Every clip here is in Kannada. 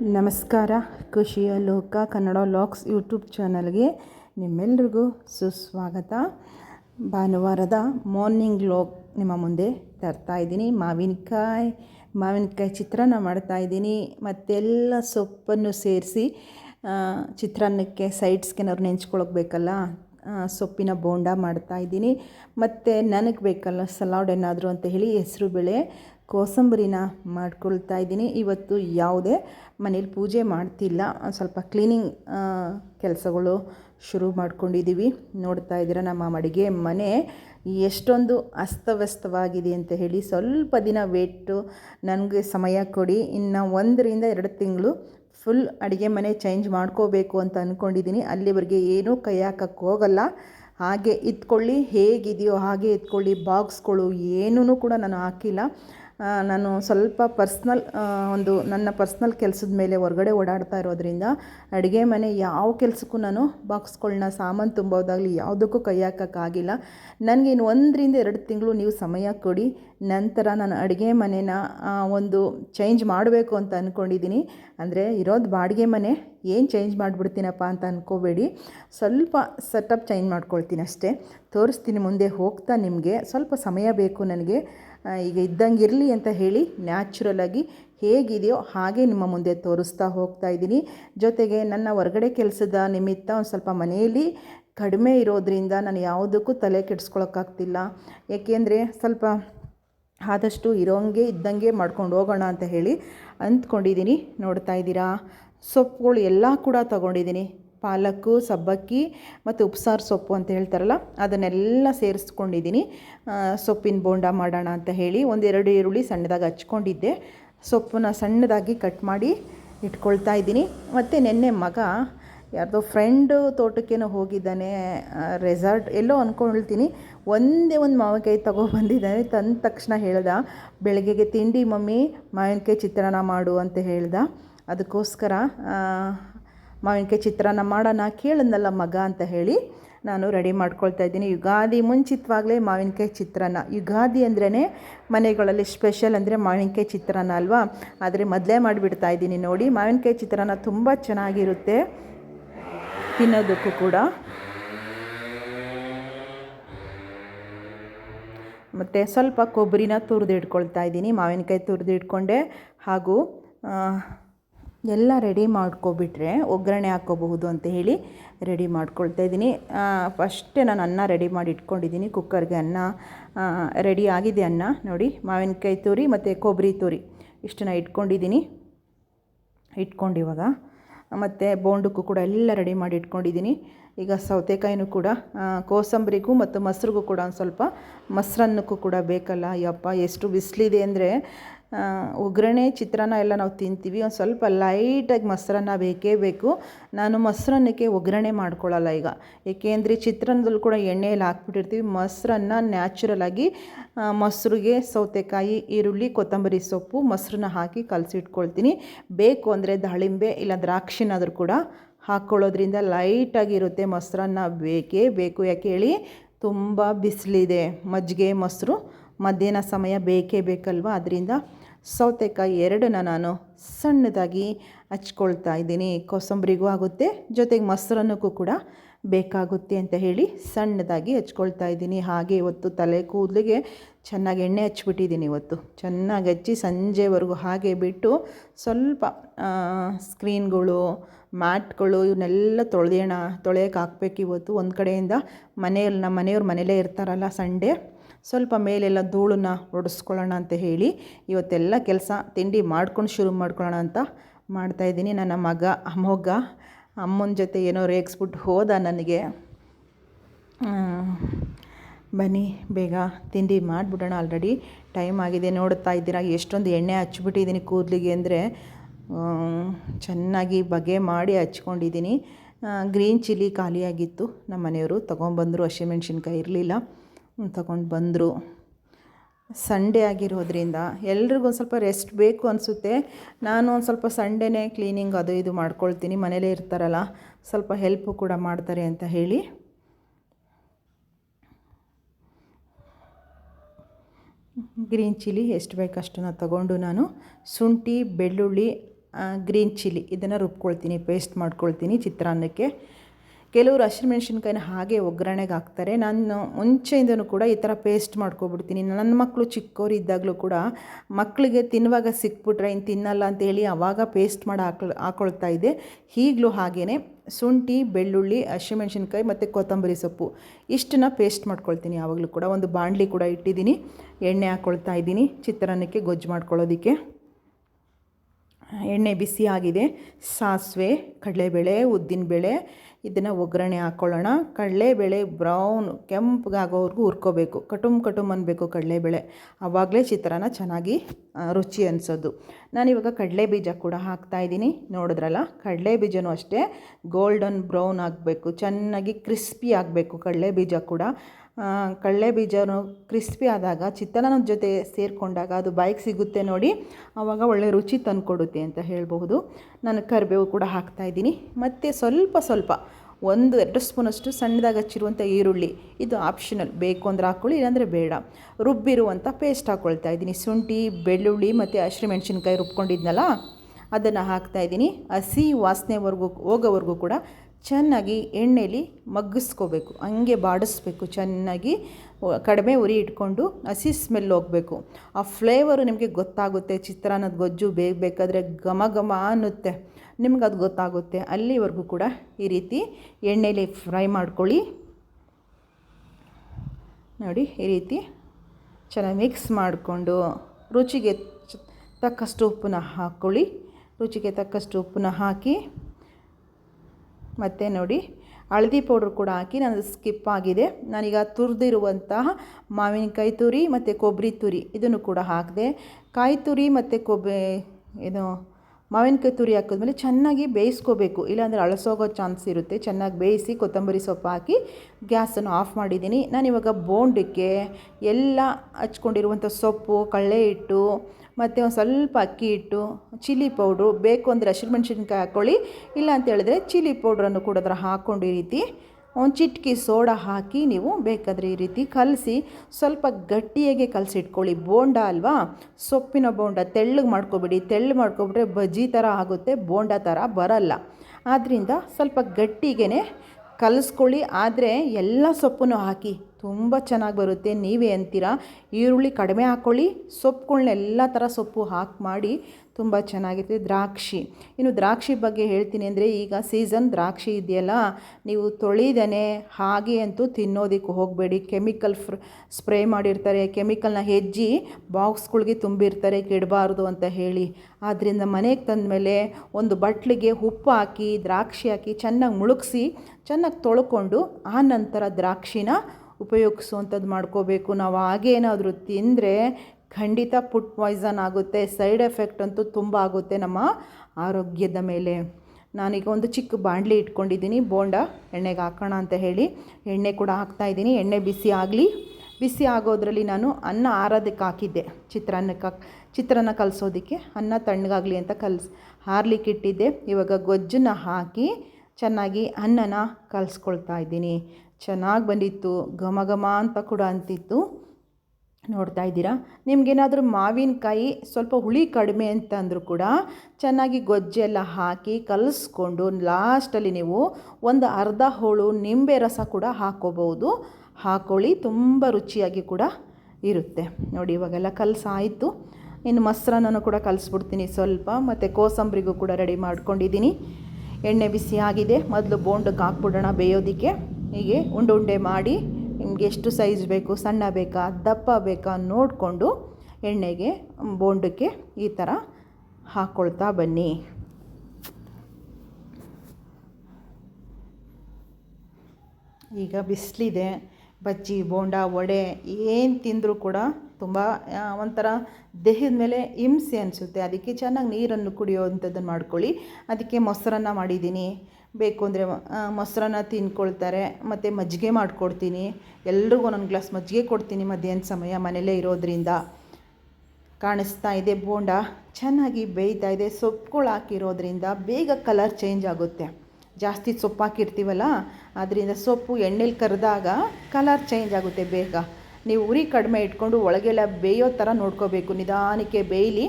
ನಮಸ್ಕಾರ. ಖುಷಿಯ ಲೋಕ, ಕನ್ನಡ ಲಾಕ್ಸ್ ಯೂಟ್ಯೂಬ್ ಚಾನಲ್ಗೆ ನಿಮ್ಮೆಲ್ರಿಗೂ ಸುಸ್ವಾಗತ. ಭಾನುವಾರದ ಮಾರ್ನಿಂಗ್ ಲಾಗ್ ನಿಮ್ಮ ಮುಂದೆ ತರ್ತಾ ಇದ್ದೀನಿ. ಮಾವಿನಕಾಯಿ ಮಾವಿನಕಾಯಿ ಚಿತ್ರಾನ್ನ ಮಾಡ್ತಾಯಿದ್ದೀನಿ ಮತ್ತೆಲ್ಲ ಸೊಪ್ಪನ್ನು ಸೇರಿಸಿ ಚಿತ್ರಾನ್ನಕ್ಕೆ ಸೈಡ್ಸ್ಗೆ ಏನಾದ್ರು ನೆಂಚ್ಕೊಳಕ್ಕೆ ಬೇಕಲ್ಲ ಸೊಪ್ಪಿನ ಬೋಂಡ ಮಾಡ್ತಾಯಿದ್ದೀನಿ ಮತ್ತು ನನಗೆ ಬೇಕಲ್ಲ, ಸಲಾಡ್ ಏನಾದರೂ ಅಂತ ಹೇಳಿ ಹೆಸರು ಬೇಳೆ ಕೋಸಂಬರಿನ ಮಾಡ್ಕೊಳ್ತಾ ಇದ್ದೀನಿ. ಇವತ್ತು ಯಾವುದೇ ಮನೇಲಿ ಪೂಜೆ ಮಾಡ್ತಿಲ್ಲ. ಸ್ವಲ್ಪ ಕ್ಲೀನಿಂಗ್ ಕೆಲಸಗಳು ಶುರು ಮಾಡ್ಕೊಂಡಿದ್ದೀವಿ ನೋಡ್ತಾ ಇದ್ದೀರ ನಮ್ಮ ಅಡುಗೆ ಮನೆ. ಎಷ್ಟೊಂದು ಅಸ್ತವ್ಯಸ್ತವಾಗಿದೆ ಅಂತ ಹೇಳಿ ಸ್ವಲ್ಪ ದಿನ ವೇಟು ನನಗೆ ಸಮಯ ಕೊಡಿ. ಇನ್ನು ಒಂದರಿಂದ ಎರಡು ತಿಂಗಳು ಫುಲ್ ಅಡುಗೆ ಮನೆ ಚೇಂಜ್ ಮಾಡ್ಕೋಬೇಕು ಅಂತ ಅಂದ್ಕೊಂಡಿದ್ದೀನಿ ಅಲ್ಲಿವರೆಗೆ ಏನೂ ಕೈ ಹಾಕಕ್ಕೆ ಹೋಗಲ್ಲ. ಹಾಗೆ ಇತ್ಕೊಳ್ಳಿ ಹೇಗಿದೆಯೋ ಹಾಗೆ ಇತ್ಕೊಳ್ಳಿ ಬಾಕ್ಸ್ಗಳು ಏನೂ ಕೂಡ ನಾನು ಹಾಕಿಲ್ಲ. ನಾನು ಸ್ವಲ್ಪ ಪರ್ಸ್ನಲ್ ಒಂದು ನನ್ನ ಪರ್ಸ್ನಲ್ ಕೆಲಸದ ಮೇಲೆ ಹೊರಗಡೆ ಓಡಾಡ್ತಾ ಇರೋದ್ರಿಂದ ಅಡುಗೆ ಮನೆ ಯಾವ ಕೆಲಸಕ್ಕೂ ನಾನು ಬಾಕ್ಸ್ಗಳನ್ನ ಸಾಮಾನು ತುಂಬೋದಾಗಲಿ ಯಾವುದಕ್ಕೂ ಕೈ ಹಾಕೋಕ್ಕಾಗಿಲ್ಲ ನನಗೆ ಇನ್ನು ಒಂದರಿಂದ ಎರಡು ತಿಂಗಳು ನೀವು ಸಮಯ ಕೊಡಿ, ನಂತರ ನಾನು ಅಡುಗೆ ಮನೆನ ಒಂದು ಚೇಂಜ್ ಮಾಡಬೇಕು ಅಂತ ಅಂದ್ಕೊಂಡಿದ್ದೀನಿ ಅಂದರೆ ಇರೋದು ಬಾಡಿಗೆ ಮನೆ, ಏನು ಚೇಂಜ್ ಮಾಡಿಬಿಡ್ತೀನಪ್ಪ ಅಂತ ಅಂದ್ಕೋಬೇಡಿ ಸ್ವಲ್ಪ ಸೆಟಪ್ ಚೇಂಜ್ ಮಾಡ್ಕೊಳ್ತೀನಿ ಅಷ್ಟೇ. ತೋರಿಸ್ತೀನಿ ಮುಂದೆ ಹೋಗ್ತಾ ನಿಮಗೆ. ಸ್ವಲ್ಪ ಸಮಯ ಬೇಕು ನನಗೆ. ಈಗ ಇದ್ದಂಗೆ ಇರಲಿ ಅಂತ ಹೇಳಿ ನ್ಯಾಚುರಲಾಗಿ ಹೇಗಿದೆಯೋ ಹಾಗೆ ನಿಮ್ಮ ಮುಂದೆ ತೋರಿಸ್ತಾ ಹೋಗ್ತಾ ಇದ್ದೀನಿ. ಜೊತೆಗೆ ನನ್ನ ಹೊರಗಡೆ ಕೆಲಸದ ನಿಮಿತ್ತ ಒಂದು ಸ್ವಲ್ಪ ಮನೆಯಲ್ಲಿ ಕಡಿಮೆ ಇರೋದ್ರಿಂದ ನಾನು ಯಾವುದಕ್ಕೂ ತಲೆ ಕೆಡಿಸ್ಕೊಳಕ್ಕಾಗ್ತಿಲ್ಲ. ಏಕೆಂದರೆ ಸ್ವಲ್ಪ ಆದಷ್ಟು ಇರೋಂಗೆ ಇದ್ದಂಗೆ ಮಾಡ್ಕೊಂಡು ಹೋಗೋಣ ಅಂತ ಹೇಳಿ ಅಂದ್ಕೊಂಡಿದ್ದೀನಿ. ನೋಡ್ತಾ ಇದ್ದೀರಾ? ಸೊಪ್ಪುಗಳು ಎಲ್ಲ ಕೂಡ ತಗೊಂಡಿದ್ದೀನಿ. ಪಾಲಕ್ಕು, ಸಬ್ಬಕ್ಕಿ ಮತ್ತು ಉಪ್ಸಾರು ಸೊಪ್ಪು ಅಂತ ಹೇಳ್ತಾರಲ್ಲ, ಅದನ್ನೆಲ್ಲ ಸೇರಿಸ್ಕೊಂಡಿದ್ದೀನಿ. ಸೊಪ್ಪಿನ ಬೋಂಡ ಮಾಡೋಣ ಅಂತ ಹೇಳಿ ಒಂದೆರಡು ಈರುಳ್ಳಿ ಸಣ್ಣದಾಗಿ ಹಚ್ಕೊಂಡಿದ್ದೆ. ಸೊಪ್ಪನ್ನ ಸಣ್ಣದಾಗಿ ಕಟ್ ಮಾಡಿ ಇಟ್ಕೊಳ್ತಾ ಇದ್ದೀನಿ. ಮತ್ತು ನಿನ್ನೆ ಮಗ ಯಾರ್ದೋ ಫ್ರೆಂಡು ತೋಟಕ್ಕೇನೋ ಹೋಗಿದ್ದಾನೆ ರೆಸಾರ್ಟ್ ಎಲ್ಲೋ ಅಂದ್ಕೊಳ್ತೀನಿ ಒಂದೇ ಒಂದು ಮಾವಿನಕಾಯಿ ತಗೊಬಂದಿದ್ದಾನೆ ತಂದ ತಕ್ಷಣ ಹೇಳ್ದ, ಬೆಳಗ್ಗೆಗೆ ತಿಂಡಿ ಮಮ್ಮಿ, ಮಾವಿನಕಾಯಿ ಚಿತ್ರಾನ್ನ ಮಾಡು ಅಂತ ಹೇಳ್ದ. ಅದಕ್ಕೋಸ್ಕರ ಮಾವಿನಕಾಯಿ ಚಿತ್ರಾನ್ನ ಮಾಡೋಣ ಕೇಳಂದಲ್ಲ ಮಗ ಅಂತ ಹೇಳಿ ನಾನು ರೆಡಿ ಮಾಡ್ಕೊಳ್ತಾ ಇದ್ದೀನಿ. ಯುಗಾದಿ ಮುಂಚಿತವಾಗಲೇ ಮಾವಿನಕಾಯಿ ಚಿತ್ರಾನ್ನ. ಯುಗಾದಿ ಅಂದ್ರೇ ಮನೆಗಳಲ್ಲಿ ಸ್ಪೆಷಲ್ ಅಂದರೆ ಮಾವಿನಕಾಯಿ ಚಿತ್ರಾನ್ನ ಅಲ್ವಾ? ಆದರೆ ಮೊದಲೇ ಮಾಡಿಬಿಡ್ತಾ ಇದ್ದೀನಿ ನೋಡಿ. ಮಾವಿನಕಾಯಿ ಚಿತ್ರಾನ್ನ ತುಂಬ ಚೆನ್ನಾಗಿರುತ್ತೆ. ತಿನ್ನೋದಕ್ಕೂ ಕೂಡ. ಮತ್ತು ಸ್ವಲ್ಪ ಕೊಬ್ಬರಿನ ತುರಿದು ಇಟ್ಕೊಳ್ತಾ ಇದ್ದೀನಿ. ಮಾವಿನಕಾಯಿ ತುರಿದು ಇಟ್ಕೊಂಡೆ ಹಾಗೂ ಎಲ್ಲ ರೆಡಿ ಮಾಡ್ಕೊಬಿಟ್ರೆ ಒಗ್ಗರಣೆ ಹಾಕ್ಕೋಬಹುದು ಅಂತ ಹೇಳಿ ರೆಡಿ ಮಾಡ್ಕೊಳ್ತಾ ಇದ್ದೀನಿ. ಫಸ್ಟೇ ನಾನು ಅನ್ನ ರೆಡಿ ಮಾಡಿ ಇಟ್ಕೊಂಡಿದ್ದೀನಿ. ಕುಕ್ಕರ್ಗೆ ಅನ್ನ ರೆಡಿ ಆಗಿದೆ ಅನ್ನ. ನೋಡಿ, ಮಾವಿನಕಾಯಿ ತುರಿ ಮತ್ತು ಕೊಬ್ಬರಿ ತುರಿ ಇಷ್ಟನ್ನ ಇಟ್ಕೊಂಡಿದ್ದೀನಿ. ಇಟ್ಕೊಂಡು ಇವಾಗ, ಮತ್ತು ಬೋಂಡಕ್ಕೂ ಕೂಡ ಎಲ್ಲ ರೆಡಿ ಮಾಡಿ ಇಟ್ಕೊಂಡಿದ್ದೀನಿ. ಈಗ ಸೌತೆಕಾಯಿನೂ ಕೂಡ ಕೋಸಂಬರಿಗೂ ಮತ್ತು ಮೊಸರಿಗೂ ಕೂಡ ಒಂದು ಸ್ವಲ್ಪ ಮೊಸರನ್ನಕ್ಕೂ ಕೂಡ ಬೇಕಲ್ಲ, ಯಪ್ಪ, ಎಷ್ಟು ಬಿಸಿಲಿದೆ ಅಂದರೆ ಒಗ್ಗರಣೆ, ಚಿತ್ರಾನ್ನ ಎಲ್ಲ ನಾವು ತಿಂತೀವಿ. ಒಂದು ಸ್ವಲ್ಪ ಲೈಟಾಗಿ ಮೊಸರನ್ನ ಬೇಕೇ ಬೇಕು. ನಾನು ಮೊಸರನ್ನಕ್ಕೆ ಒಗ್ಗರಣೆ ಮಾಡ್ಕೊಳ್ಳಲ್ಲ ಈಗ. ಏಕೆಂದರೆ ಚಿತ್ರಾನ್ನದಲ್ಲಿ ಕೂಡ ಎಣ್ಣೆಯಲ್ಲಿ ಹಾಕ್ಬಿಟ್ಟಿರ್ತೀವಿ. ಮೊಸರನ್ನ ನ್ಯಾಚುರಲಾಗಿ ಮೊಸರಿಗೆ ಸೌತೆಕಾಯಿ, ಈರುಳ್ಳಿ, ಕೊತ್ತಂಬರಿ ಸೊಪ್ಪು, ಮೊಸರನ್ನ ಹಾಕಿ ಕಲಸಿಟ್ಕೊಳ್ತೀನಿ. ಬೇಕು ಅಂದರೆ ದಾಳಿಂಬೆ ಇಲ್ಲ ದ್ರಾಕ್ಷಿನಾದರೂ ಕೂಡ ಹಾಕ್ಕೊಳ್ಳೋದ್ರಿಂದ ಲೈಟಾಗಿರುತ್ತೆ ಮೊಸರನ್ನ. ಬೇಕೇ ಬೇಕು ಯಾಕೆ ಹೇಳಿ, ತುಂಬ ಬಿಸಿಲಿದೆ. ಮಜ್ಜಿಗೆ ಮೊಸರು ಮಧ್ಯಾಹ್ನ ಸಮಯ ಬೇಕೇ ಬೇಕಲ್ವ? ಅದರಿಂದ ಸೌತೆಕಾಯಿ ಎರಡನ್ನ ನಾನು ಸಣ್ಣದಾಗಿ ಹಚ್ಕೊಳ್ತಾ ಇದ್ದೀನಿ. ಕೋಸಂಬರಿಗೂ ಆಗುತ್ತೆ, ಜೊತೆಗೆ ಮೊಸರನ್ನಕ್ಕೂ ಕೂಡ ಬೇಕಾಗುತ್ತೆ ಅಂತ ಹೇಳಿ ಸಣ್ಣದಾಗಿ ಹಚ್ಕೊಳ್ತಾ ಇದ್ದೀನಿ. ಹಾಗೆ ಇವತ್ತು ತಲೆ ಕೂದಲಿಗೆ ಚೆನ್ನಾಗಿ ಎಣ್ಣೆ ಹಚ್ಬಿಟ್ಟಿದ್ದೀನಿ ಇವತ್ತು. ಚೆನ್ನಾಗಿ ಹಚ್ಚಿ ಸಂಜೆವರೆಗೂ ಹಾಗೆ ಬಿಟ್ಟು ಸ್ವಲ್ಪ ಸ್ಕ್ರೀನ್ಗಳು, ಮ್ಯಾಟ್ಗಳು ಇವನ್ನೆಲ್ಲ ತೊಳೆಯೋಣ, ತೊಳೆಯೋಕೆ ಹಾಕ್ಬೇಕು ಇವತ್ತು. ಒಂದು ಕಡೆಯಿಂದ ಮನೆಯಲ್ಲಿ ನಮ್ಮ ಮನೆಯವ್ರ ಮನೇಲೇ ಇರ್ತಾರಲ್ಲ ಸಂಡೇ ಸ್ವಲ್ಪ ಮೇಲೆಲ್ಲ ಧೂಳನ್ನ ಒಡಿಸ್ಕೊಳ್ಳೋಣ ಅಂತ ಹೇಳಿ ಇವತ್ತೆಲ್ಲ ಕೆಲಸ ತಿಂಡಿ ಮಾಡ್ಕೊಂಡು ಶುರು ಮಾಡ್ಕೊಳ್ಳೋಣ ಅಂತ ಮಾಡ್ತಾಯಿದ್ದೀನಿ ನನ್ನ ಮಗ ಮೊಗ್ಗ ಅಮ್ಮನ ಜೊತೆ ಏನೋ ರೇಗಿಸ್ಬಿಟ್ಟು ಹೋದ ನನಗೆ. ಬನ್ನಿ, ಬೇಗ ತಿಂಡಿ ಮಾಡಿಬಿಡೋಣ ಆಲ್ರೆಡಿ ಟೈಮ್ ಆಗಿದೆ, ನೋಡ್ತಾ ಇದ್ದೀರಾ? ಎಷ್ಟೊಂದು ಎಣ್ಣೆ ಹಚ್ಬಿಟ್ಟಿದ್ದೀನಿ ಕೂದಲಿಗೆ ಅಂದರೆ ಚೆನ್ನಾಗಿ ಬಗೆ ಮಾಡಿ ಹಚ್ಕೊಂಡಿದ್ದೀನಿ. Green chilli ಖಾಲಿಯಾಗಿತ್ತು. ನಮ್ಮ ಮನೆಯವರು ತೊಗೊಂಬಂದರು, ಹಸಿಮೆಣ್ಸಿನ್ಕಾಯಿ ಇರಲಿಲ್ಲ. ತಗೊಂಡು ಬಂದರು. ಸಂಡೇ ಆಗಿರೋದ್ರಿಂದ ಎಲ್ರಿಗೂ ಸ್ವಲ್ಪ ರೆಸ್ಟ್ ಬೇಕು ಅನಿಸುತ್ತೆ. ನಾನು ಒಂದು ಸ್ವಲ್ಪ ಸಂಡೇನೇ ಕ್ಲೀನಿಂಗ್ ಅದು ಇದು ಮಾಡ್ಕೊಳ್ತೀನಿ. ಮನೇಲೇ ಇರ್ತಾರಲ್ಲ, ಸ್ವಲ್ಪ ಹೆಲ್ಪು ಕೂಡ ಮಾಡ್ತಾರೆ ಅಂತ ಹೇಳಿ. ಗ್ರೀನ್ ಚಿಲ್ಲಿ ಎಷ್ಟು ಬೇಕು ಅಷ್ಟನ್ನು ತಗೊಂಡು ನಾನು. ಶುಂಠಿ, ಬೆಳ್ಳುಳ್ಳಿ ಗ್ರೀನ್ ಚಿಲ್ಲಿ ಇದನ್ನು ರುಬ್ಕೊಳ್ತೀನಿ ಪೇಸ್ಟ್ ಮಾಡ್ಕೊಳ್ತೀನಿ ಚಿತ್ರಾನ್ನಕ್ಕೆ. ಕೆಲವರು ಹಸಿಮೆಣ್ಸಿನ್ಕಾಯಿನ ಹಾಗೆ ಒಗ್ಗರಣೆಗೆ ಹಾಕ್ತಾರೆ. ನಾನು ಮುಂಚೆಯಿಂದನೂ ಕೂಡ ಈ ಥರ ಪೇಸ್ಟ್ ಮಾಡ್ಕೊಬಿಡ್ತೀನಿ. ನನ್ನ ಮಕ್ಕಳು ಚಿಕ್ಕವರು ಇದ್ದಾಗಲೂ ಕೂಡ ಮಕ್ಕಳಿಗೆ ತಿನ್ನುವಾಗ ಸಿಕ್ಬಿಟ್ರೆ ಇನ್ನು ತಿನ್ನಲ್ಲ ಅಂತೇಳಿ ಆವಾಗ ಪೇಸ್ಟ್ ಮಾಡಿ ಹಾಕ್ಲ್, ಹಾಕೊಳ್ತಾ ಇದ್ದೆ. ಈಗಲೂ ಹಾಗೇ ಶುಂಠಿ, ಬೆಳ್ಳುಳ್ಳಿ ಹಸಿಮೆಣ್ಸಿನ್ಕಾಯಿ ಮತ್ತು ಕೊತ್ತಂಬರಿ ಸೊಪ್ಪು ಇಷ್ಟನ್ನ ಪೇಸ್ಟ್ ಮಾಡ್ಕೊಳ್ತೀನಿ. ಯಾವಾಗಲೂ ಕೂಡ ಒಂದು ಬಾಣಲಿ ಕೂಡ ಇಟ್ಟಿದ್ದೀನಿ. ಎಣ್ಣೆ ಹಾಕ್ಕೊಳ್ತಾ ಇದ್ದೀನಿ. ಚಿತ್ರಾನ್ನಕ್ಕೆ ಗೊಜ್ಜು ಮಾಡ್ಕೊಳ್ಳೋದಕ್ಕೆ. ಎಣ್ಣೆ ಬಿಸಿ ಆಗಿದೆ. ಸಾಸಿವೆ, ಕಡಲೆಬೇಳೆ, ಉದ್ದಿನಬೇಳೆ ಇದನ್ನು ಒಗ್ಗರಣೆ ಹಾಕ್ಕೊಳ್ಳೋಣ ಕಡಲೆಬೇಳೆ ಬ್ರೌನ್ ಕೆಂಪಗಾಗೋವರೆಗೂ ಹುರ್ಕೋಬೇಕು. ಕಟುಮ್ ಕಟುಮ್ ಅನ್ನಬೇಕು ಕಡಲೆಬೇಳೆ. ಆವಾಗಲೇ ಚಿತ್ರಾನ್ನ ಚೆನ್ನಾಗಿ ರುಚಿ ಅನಿಸೋದು. ನಾನಿವಾಗ ಕಡಲೆ ಬೀಜ ಕೂಡ ಹಾಕ್ತಾಯಿದ್ದೀನಿ ನೋಡಿದ್ರಲ್ಲ? ಕಡಲೆ ಬೀಜನೂ ಅಷ್ಟೇ. ಗೋಲ್ಡನ್ ಬ್ರೌನ್ ಆಗಬೇಕು. ಚೆನ್ನಾಗಿ ಕ್ರಿಸ್ಪಿ ಆಗಬೇಕು ಕಡಲೆ ಬೀಜ ಕೂಡ. ಕಡಲೆ ಬೀಜನೂ ಕ್ರಿಸ್ಪಿ ಆದಾಗ, ಚಿತ್ರಾನ್ನದ ಜೊತೆ ಸೇರಿಕೊಂಡಾಗ ಅದು ಬಾಯಿಗೆ ಸಿಗುತ್ತೆ ನೋಡಿ, ಆವಾಗ ಒಳ್ಳೆ ರುಚಿ ತಂದುಕೊಡುತ್ತೆ ಅಂತ ಹೇಳಬಹುದು. ನಾನು ಕರಿಬೇವು ಕೂಡ ಹಾಕ್ತಾಯಿದ್ದೀನಿ ಮತ್ತು ಸ್ವಲ್ಪ ಸ್ವಲ್ಪ ಒಂದು ಎರಡು ಸ್ಪೂನಷ್ಟು ಸಣ್ಣದಾಗಿ ಹಚ್ಚಿರುವಂಥ ಈರುಳ್ಳಿ. ಇದು ಆಪ್ಷನಲ್ ಬೇಕು ಅಂದರೆ ಹಾಕ್ಕೊಳ್ಳಿ, ಇಲ್ಲಾಂದರೆ ಬೇಡ. ರುಬ್ಬಿರುವಂಥ ಪೇಸ್ಟ್ ಹಾಕ್ಕೊಳ್ತಾ ಇದ್ದೀನಿ. ಶುಂಠಿ, ಬೆಳ್ಳುಳ್ಳಿ ಮತ್ತು ಹಸಿಮೆಣ್ಸಿನ್ಕಾಯಿ ರುಬ್ಕೊಂಡಿದ್ನಲ್ಲ, ಅದನ್ನು ಹಾಕ್ತಾಯಿದ್ದೀನಿ ಹಸಿ ವಾಸನೆವರೆಗೂ, ಹೋಗೋವರೆಗೂ ಕೂಡ ಚೆನ್ನಾಗಿ ಎಣ್ಣೆಲಿ ಮಗ್ಗಿಸ್ಕೋಬೇಕು. ಹಂಗೆ ಬಾಡಿಸ್ಬೇಕು. ಚೆನ್ನಾಗಿ ಕಡಿಮೆ ಉರಿ ಇಟ್ಕೊಂಡು ಹಸಿ ಸ್ಮೆಲ್ ಹೋಗಬೇಕು. ಆ ಫ್ಲೇವರು ನಿಮಗೆ ಗೊತ್ತಾಗುತ್ತೆ. ಚಿತ್ರಾನ್ನದ ಗೊಜ್ಜು ಬೇಗ ಬೇಕಾದರೆ ಘಮ ಘಮ ಅನ್ನುತ್ತೆ. ನಿಮ್ಗೆ ಅದು ಗೊತ್ತಾಗುತ್ತೆ. ಅಲ್ಲಿವರೆಗೂ ಕೂಡ ಈ ರೀತಿ ಎಣ್ಣೆಲಿ ಫ್ರೈ ಮಾಡ್ಕೊಳ್ಳಿ. ನೋಡಿ, ಈ ರೀತಿ ಚೆನ್ನಾಗಿ ಮಿಕ್ಸ್ ಮಾಡಿಕೊಂಡು ರುಚಿಗೆ ತಕ್ಕಷ್ಟು ಉಪ್ಪನ್ನ ಹಾಕ್ಕೊಳ್ಳಿ ರುಚಿಗೆ ತಕ್ಕಷ್ಟು ಉಪ್ಪನ್ನ ಹಾಕಿ ಮತ್ತು ನೋಡಿ, ಹಳದಿ ಪೌಡ್ರ್ ಕೂಡ ಹಾಕಿ ನಾನು ಸ್ಕಿಪ್ ಆಗಿದೆ. ನಾನೀಗ ತುರಿದಿರುವಂತಹ ಮಾವಿನಕಾಯಿ ತುರಿ ಮತ್ತು ಕೊಬ್ಬರಿ ತುರಿ ಇದನ್ನು ಕೂಡ ಹಾಕಿದೆ, ಕಾಯಿ ತುರಿ ಮತ್ತು ಕೊಬ್ಬ ಏನು, ಮಾವಿನಕಾಯಿ ತುರಿ ಹಾಕಿದ್ಮೇಲೆ ಚೆನ್ನಾಗಿ ಬೇಯಿಸ್ಕೋಬೇಕು. ಇಲ್ಲಾಂದರೆ ಅಳಸೋಗೋ ಚಾನ್ಸ್ ಇರುತ್ತೆ. ಚೆನ್ನಾಗಿ ಬೇಯಿಸಿ ಕೊತ್ತಂಬರಿ ಸೊಪ್ಪು ಹಾಕಿ ಗ್ಯಾಸನ್ನು ಆಫ್ ಮಾಡಿದ್ದೀನಿ. ನಾನಿವಾಗ ಬೋಂಡಕ್ಕೆ ಎಲ್ಲ ಹಚ್ಕೊಂಡಿರುವಂಥ ಸೊಪ್ಪು ಕಳ್ಳೆ ಹಿಟ್ಟು ಮತ್ತು ಒಂದು ಸ್ವಲ್ಪ ಅಕ್ಕಿ ಹಿಟ್ಟು ಚಿಲ್ಲಿ ಪೌಡ್ರು ಬೇಕು ಅಂದರೆ ಹಸಿಮೆಣ್ಸಿನ್ಕಾಯಿ ಹಾಕ್ಕೊಳ್ಳಿ ಇಲ್ಲ ಅಂತ ಹೇಳಿದ್ರೆ ಚಿಲ್ಲಿ ಪೌಡ್ರನ್ನು ಕೂಡ ಅದರ ಹಾಕ್ಕೊಂಡು ಈ ರೀತಿ ಒಂದು ಚಿಟ್ಕಿ ಸೋಡಾ ಹಾಕಿ ನೀವು ಬೇಕಾದರೆ ಈ ರೀತಿ ಕಲಸಿ ಸ್ವಲ್ಪ ಗಟ್ಟಿಯಾಗೆ ಕಲಸಿಟ್ಕೊಳ್ಳಿ. ಬೋಂಡ ಅಲ್ವಾ? ಸೊಪ್ಪಿನ ಬೋಂಡ. ತೆಳ್ಳಗೆ ಮಾಡ್ಕೊಬಿಡಿ. ತೆಳ್ಳು ಮಾಡ್ಕೊಬಿಟ್ರೆ ಬಜ್ಜಿ ಥರ ಆಗುತ್ತೆ. ಬೋಂಡ ಥರ ಬರಲ್ಲ. ಆದ್ದರಿಂದ ಸ್ವಲ್ಪ ಗಟ್ಟಿಗೆ ಕಲಿಸ್ಕೊಳ್ಳಿ, ಆದರೆ ಎಲ್ಲ ಸೊಪ್ಪನ್ನು ಹಾಕಿ. ತುಂಬ ಚೆನ್ನಾಗಿ ಬರುತ್ತೆ, ನೀವೇ ಅಂತೀರಾ? ಈರುಳ್ಳಿ ಕಡಿಮೆ ಹಾಕ್ಕೊಳ್ಳಿ ಸೊಪ್ಪುಗಳ್ನೆಲ್ಲ ಥರ ಸೊಪ್ಪು ಹಾಕಿ ಮಾಡಿ. ತುಂಬ ಚೆನ್ನಾಗಿರುತ್ತೆ. ದ್ರಾಕ್ಷಿ. ಇನ್ನು ದ್ರಾಕ್ಷಿ ಬಗ್ಗೆ ಹೇಳ್ತೀನಿ ಅಂದರೆ ಈಗ ಸೀಸನ್ ದ್ರಾಕ್ಷಿ ಇದೆಯಲ್ಲ, ನೀವು ತೊಳಿದೇನೆ ಹಾಗೆ ಅಂತೂ ತಿನ್ನೋದಕ್ಕೆ ಹೋಗಬೇಡಿ. ಕೆಮಿಕಲ್ ಫ್ರ, ಸ್ಪ್ರೇ ಮಾಡಿರ್ತಾರೆ ಕೆಮಿಕಲ್ನ ಹೆಜ್ಜಿ ಬಾಕ್ಸ್ಗಳಿಗೆ ತುಂಬಿರ್ತಾರೆ, ಕೆಡಬಾರ್ದು ಅಂತ ಹೇಳಿ. ಆದ್ದರಿಂದ ಮನೆಗೆ ತಂದ ಮೇಲೆ ಒಂದು ಬಟ್ಲಿಗೆ ಉಪ್ಪು ಹಾಕಿ, ದ್ರಾಕ್ಷಿ ಹಾಕಿ ಚೆನ್ನಾಗಿ ಮುಳುಗಿಸಿ, ಚೆನ್ನಾಗಿ ತೊಳ್ಕೊಂಡು ಆ ನಂತರ ದ್ರಾಕ್ಷಿನ ಉಪಯೋಗಿಸುವಂಥದ್ದು ಮಾಡ್ಕೋಬೇಕು. ನಾವು ಹಾಗೇನಾದರೂ ತಿಂದರೆ ಖಂಡಿತ ಫುಡ್ ಪಾಯ್ಸನ್ ಆಗುತ್ತೆ ಸೈಡ್ ಎಫೆಕ್ಟ್ ಅಂತೂ ತುಂಬ ಆಗುತ್ತೆ ನಮ್ಮ ಆರೋಗ್ಯದ ಮೇಲೆ. ನಾನೀಗ ಒಂದು ಚಿಕ್ಕ ಬಾಣಲಿ ಇಟ್ಕೊಂಡಿದ್ದೀನಿ, ಬೋಂಡ ಎಣ್ಣೆಗೆ ಹಾಕೋಣ ಅಂತ ಹೇಳಿ. ಎಣ್ಣೆ ಕೂಡ ಹಾಕ್ತಾಯಿದ್ದೀನಿ ಎಣ್ಣೆ ಬಿಸಿ ಆಗಲಿ. ಬಿಸಿ ಆಗೋದ್ರಲ್ಲಿ ನಾನು ಅನ್ನ ಆರೋದಕ್ಕೆ ಹಾಕಿದ್ದೆ ಚಿತ್ರಾನ್ನಕ್ಕೆ ಚಿತ್ರಾನ್ನ ಕಲಿಸೋದಕ್ಕೆ. ಅನ್ನ ತಣ್ಣಗಾಗಲಿ ಅಂತ ಕಲ್ಸ್ ಹಾರ್ಲಿಕ್ಕೆ ಇಟ್ಟಿದ್ದೆ. ಇವಾಗ ಗೊಜ್ಜನ್ನ ಹಾಕಿ ಚೆನ್ನಾಗಿ ಅನ್ನನ ಕಲಿಸ್ಕೊಳ್ತಾ ಇದ್ದೀನಿ. ಚೆನ್ನಾಗಿ ಬಂದಿತ್ತು, ಘಮ ಘಮ ಅಂತ ಕೂಡ ಅಂತಿತ್ತು. ನೋಡ್ತಾ ಇದ್ದೀರಾ? ನಿಮಗೇನಾದರೂ ಮಾವಿನಕಾಯಿ ಸ್ವಲ್ಪ ಹುಳಿ ಕಡಿಮೆ ಅಂತಂದರೂ ಕೂಡ ಚೆನ್ನಾಗಿ ಗೊಜ್ಜೆಲ್ಲ ಹಾಕಿ ಕಲಸ್ಕೊಂಡು ಲಾಸ್ಟಲ್ಲಿ ನೀವು ಒಂದು ಅರ್ಧ ಹೋಳು ನಿಂಬೆ ರಸ ಕೂಡ ಹಾಕೋಬಹುದು. ಹಾಕೊಳ್ಳಿ, ತುಂಬ ರುಚಿಯಾಗಿ ಕೂಡ ಇರುತ್ತೆ. ನೋಡಿ, ಇವಾಗೆಲ್ಲ ಕಲಸಾಯಿತು. ಇನ್ನು ಮೊಸರನ್ನು ಕೂಡ ಕಲಿಸ್ಬಿಡ್ತೀನಿ ಸ್ವಲ್ಪ. ಮತ್ತು ಕೋಸಂಬರಿಗೂ ಕೂಡ ರೆಡಿ ಮಾಡ್ಕೊಂಡಿದ್ದೀನಿ. ಎಣ್ಣೆ ಬಿಸಿ ಆಗಿದೆ. ಮೊದಲು ಬೋಂಡಕ್ಕೆ ಹಾಕ್ಬಿಡೋಣ ಬೇಯೋದಕ್ಕೆ. ಹೀಗೆ ಉಂಡೆ ಉಂಡೆ ಮಾಡಿ ನಿಮ್ಗೆ ಎಷ್ಟು ಸೈಜ್ ಬೇಕು, ಸಣ್ಣ ಬೇಕಾ, ದಪ್ಪ ಬೇಕಾ ನೋಡಿಕೊಂಡು ಎಣ್ಣೆಗೆ, ಬೋಂಡಕ್ಕೆ ಈ ಥರ ಹಾಕ್ಕೊಳ್ತಾ ಬನ್ನಿ. ಈಗ ಬಿಸಿಲಿದೆ, ಬಜ್ಜಿ, ಬೋಂಡ, ವಡೆ ಏನು ತಿಂದರೂ ಕೂಡ ತುಂಬ ಒಂಥರ ದೇಹದ ಮೇಲೆ ಹಿಂಸೆ ಅನಿಸುತ್ತೆ. ಅದಕ್ಕೆ ಚೆನ್ನಾಗಿ ನೀರನ್ನು ಕುಡಿಯೋವಂಥದ್ದನ್ನು ಮಾಡ್ಕೊಳ್ಳಿ. ಅದಕ್ಕೆ ಮೊಸರನ್ನ ಮಾಡಿದ್ದೀನಿ. ಬೇಕು ಅಂದರೆ ಮೊಸರನ್ನ ತಿನ್ಕೊಳ್ತಾರೆ, ಮತ್ತು ಮಜ್ಜಿಗೆ ಮಾಡಿಕೊಡ್ತೀನಿ. ಎಲ್ರಿಗೂ ಒಂದೊಂದು ಗ್ಲಾಸ್ ಮಜ್ಜಿಗೆ ಕೊಡ್ತೀನಿ ಮಧ್ಯಾಹ್ನ ಸಮಯ ಮನೇಲೇ ಇರೋದ್ರಿಂದ. ಕಾಣಿಸ್ತಾ ಇದೆ ಬೋಂಡ, ಚೆನ್ನಾಗಿ ಬೇಯ್ತಾ ಇದೆ. ಸೊಪ್ಪುಗಳು ಹಾಕಿರೋದ್ರಿಂದ ಬೇಗ ಕಲರ್ ಚೇಂಜ್ ಆಗುತ್ತೆ. ಜಾಸ್ತಿ ಸೊಪ್ಪು ಹಾಕಿರ್ತೀವಲ್ಲ ಅದರಿಂದ ಸೊಪ್ಪು ಎಣ್ಣೆಲಿ ಕರೆದಾಗ ಕಲರ್ ಚೇಂಜ್ ಆಗುತ್ತೆ ಬೇಗ. ನೀವು ಉರಿ ಕಡಿಮೆ ಇಟ್ಕೊಂಡು ಒಳಗೆಲ್ಲ ಬೇಯೋ ಥರ ನೋಡ್ಕೋಬೇಕು. ನಿಧಾನಕ್ಕೆ ಬೇಯಲಿ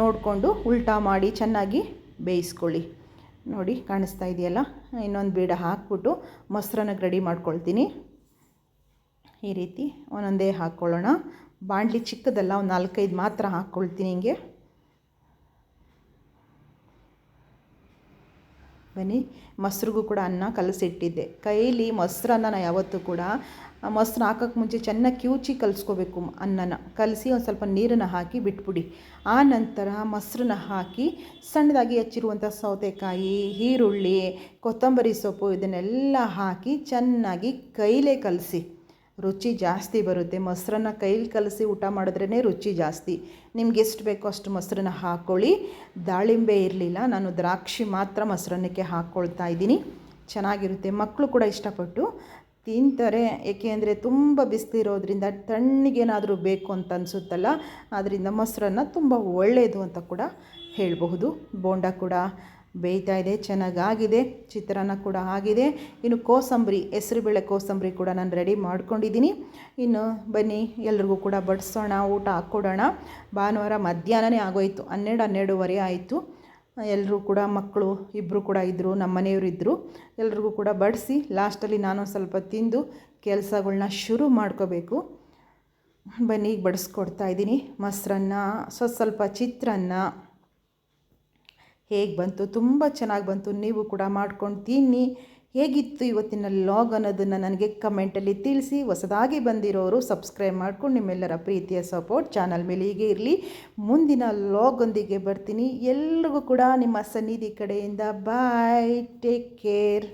ನೋಡಿಕೊಂಡು ಉಲ್ಟಾ ಮಾಡಿ ಚೆನ್ನಾಗಿ ಬೇಯಿಸ್ಕೊಳ್ಳಿ. ನೋಡಿ, ಕಾಣಿಸ್ತಾ ಇದೆಯಲ್ಲ? ಇನ್ನೊಂದು ಬೀಡ ಹಾಕ್ಬಿಟ್ಟು ಮೊಸರನ್ನ ರೆಡಿ ಮಾಡ್ಕೊಳ್ತೀನಿ. ಈ ರೀತಿ ಒಂದೊಂದೇ ಹಾಕ್ಕೊಳ್ಳೋಣ. ಬಾಣಲಿ ಚಿಕ್ಕದಲ್ಲ, ಒಂದು ನಾಲ್ಕೈದು ಮಾತ್ರ ಹಾಕ್ಕೊಳ್ತೀನಿ ಹಿಂಗೆ. ಬನ್ನಿ ಮೊಸರಿಗೂ ಕೂಡ ಅನ್ನ ಕಲಸಿಟ್ಟಿದ್ದೆ. ಕೈಲಿ ಮೊಸರನ್ನ ನಾನು ಯಾವತ್ತೂ ಕೂಡ ಮೊಸರು ಹಾಕೋಕ್ಕೆ ಮುಂಚೆ ಚೆನ್ನಾಗಿ ಕಿವುಚಿ ಕಲಿಸ್ಕೋಬೇಕು ಅನ್ನನ. ಕಲಸಿ ಒಂದು ಸ್ವಲ್ಪ ನೀರನ್ನು ಹಾಕಿ ಬಿಟ್ಬಿಡಿ. ಆ ನಂತರ ಮೊಸರನ್ನ ಹಾಕಿ ಸಣ್ಣದಾಗಿ ಹಚ್ಚಿರುವಂಥ ಸೌತೆಕಾಯಿ, ಈರುಳ್ಳಿ, ಕೊತ್ತಂಬರಿ ಸೊಪ್ಪು ಇದನ್ನೆಲ್ಲ ಹಾಕಿ ಚೆನ್ನಾಗಿ ಕೈಲೇ ಕಲಸಿ. ರುಚಿ ಜಾಸ್ತಿ ಬರುತ್ತೆ. ಮೊಸರನ್ನ ಕೈಲಿ ಕಲಸಿ ಊಟ ಮಾಡಿದ್ರೇ ರುಚಿ ಜಾಸ್ತಿ. ನಿಮ್ಗೆ ಎಷ್ಟು ಬೇಕೋ ಅಷ್ಟು ಮೊಸರನ್ನ ಹಾಕ್ಕೊಳ್ಳಿ ದಾಳಿಂಬೆ ಇರಲಿಲ್ಲ. ನಾನು ದ್ರಾಕ್ಷಿ ಮಾತ್ರ ಮೊಸರನ್ನಕ್ಕೆ ಹಾಕ್ಕೊಳ್ತಾ ಇದ್ದೀನಿ. ಚೆನ್ನಾಗಿರುತ್ತೆ. ಮಕ್ಕಳು ಕೂಡ ಇಷ್ಟಪಟ್ಟು ತಿಂತಾರೆ. ಏಕೆ ಅಂದರೆ ತುಂಬ ಬಿಸಿಲಿರೋದ್ರಿಂದ ತಣ್ಣಗೇನಾದರೂ ಬೇಕು ಅಂತ ಅನಿಸುತ್ತಲ್ಲ ಆದ್ದರಿಂದ ಮೊಸರನ್ನ ತುಂಬ ಒಳ್ಳೆಯದು ಅಂತ ಕೂಡ ಹೇಳಬಹುದು. ಬೋಂಡ ಕೂಡ ಬೇಯ್ತಾ ಇದೆ, ಚೆನ್ನಾಗಾಗಿದೆ, ಚಿತ್ರಾನ್ನ ಕೂಡ ಆಗಿದೆ. ಇನ್ನು ಕೋಸಂಬರಿ ಹೆಸರುಬೇಳೆ ಕೋಸಂಬರಿ ಕೂಡ ನಾನು ರೆಡಿ ಮಾಡ್ಕೊಂಡಿದ್ದೀನಿ. ಇನ್ನು ಬನ್ನಿ, ಎಲ್ರಿಗೂ ಕೂಡ ಬಡಿಸೋಣ, ಊಟ ಹಾಕ್ಕೊಡೋಣ. ಭಾನುವಾರ ಮಧ್ಯಾಹ್ನನೇ ಆಗೋಯ್ತು, ಹನ್ನೆರಡು, ಹನ್ನೆರಡುವರೆ ಆಯಿತು. ಎಲ್ಲರೂ ಕೂಡ ಮಕ್ಕಳು ಇಬ್ಬರು ಕೂಡ ಇದ್ದರು ನಮ್ಮ ಮನೆಯವರು ಇದ್ದರು ಎಲ್ರಿಗೂ ಕೂಡ ಬಡಿಸಿ, ಲಾಸ್ಟಲ್ಲಿ ನಾನು ಸ್ವಲ್ಪ ತಿಂದು ಕೆಲಸಗಳನ್ನ ಶುರು ಮಾಡ್ಕೋಬೇಕು. ಬನ್ನಿ, ಈಗ ಬಡಿಸ್ಕೊಡ್ತಾ ಇದ್ದೀನಿ. ಮೊಸರನ್ನ ಸ್ವಲ್ಪ ಸ್ವಲ್ಪ ಚಿತ್ರಾನ್ನ. ಹೇಗೆ ಬಂತು? ತುಂಬ ಚೆನ್ನಾಗಿ ಬಂತು. ನೀವು ಕೂಡ ಮಾಡ್ಕೊಂಡು ತಿನ್ನಿ ಹೇಗಿತ್ತು ಇವತ್ತಿನ ಲಾಗ್ ಅನ್ನೋದನ್ನು ನನಗೆ ಕಮೆಂಟಲ್ಲಿ ತಿಳಿಸಿ. ಹೊಸದಾಗಿ ಬಂದಿರೋರು ಸಬ್ಸ್ಕ್ರೈಬ್ ಮಾಡ್ಕೊಂಡು ನಿಮ್ಮೆಲ್ಲರ ಪ್ರೀತಿಯ ಸಪೋರ್ಟ್ ಚಾನಲ್ ಮೇಲೆ ಹೀಗೆ ಇರಲಿ. ಮುಂದಿನ ಲಾಗೊಂದಿಗೆ ಬರ್ತೀನಿ. ಎಲ್ರಿಗೂ ಕೂಡ ನಿಮ್ಮ ಸನ್ನಿಧಿ ಕಡೆಯಿಂದ ಬಾಯ್ ಟೇಕ್ ಕೇರ್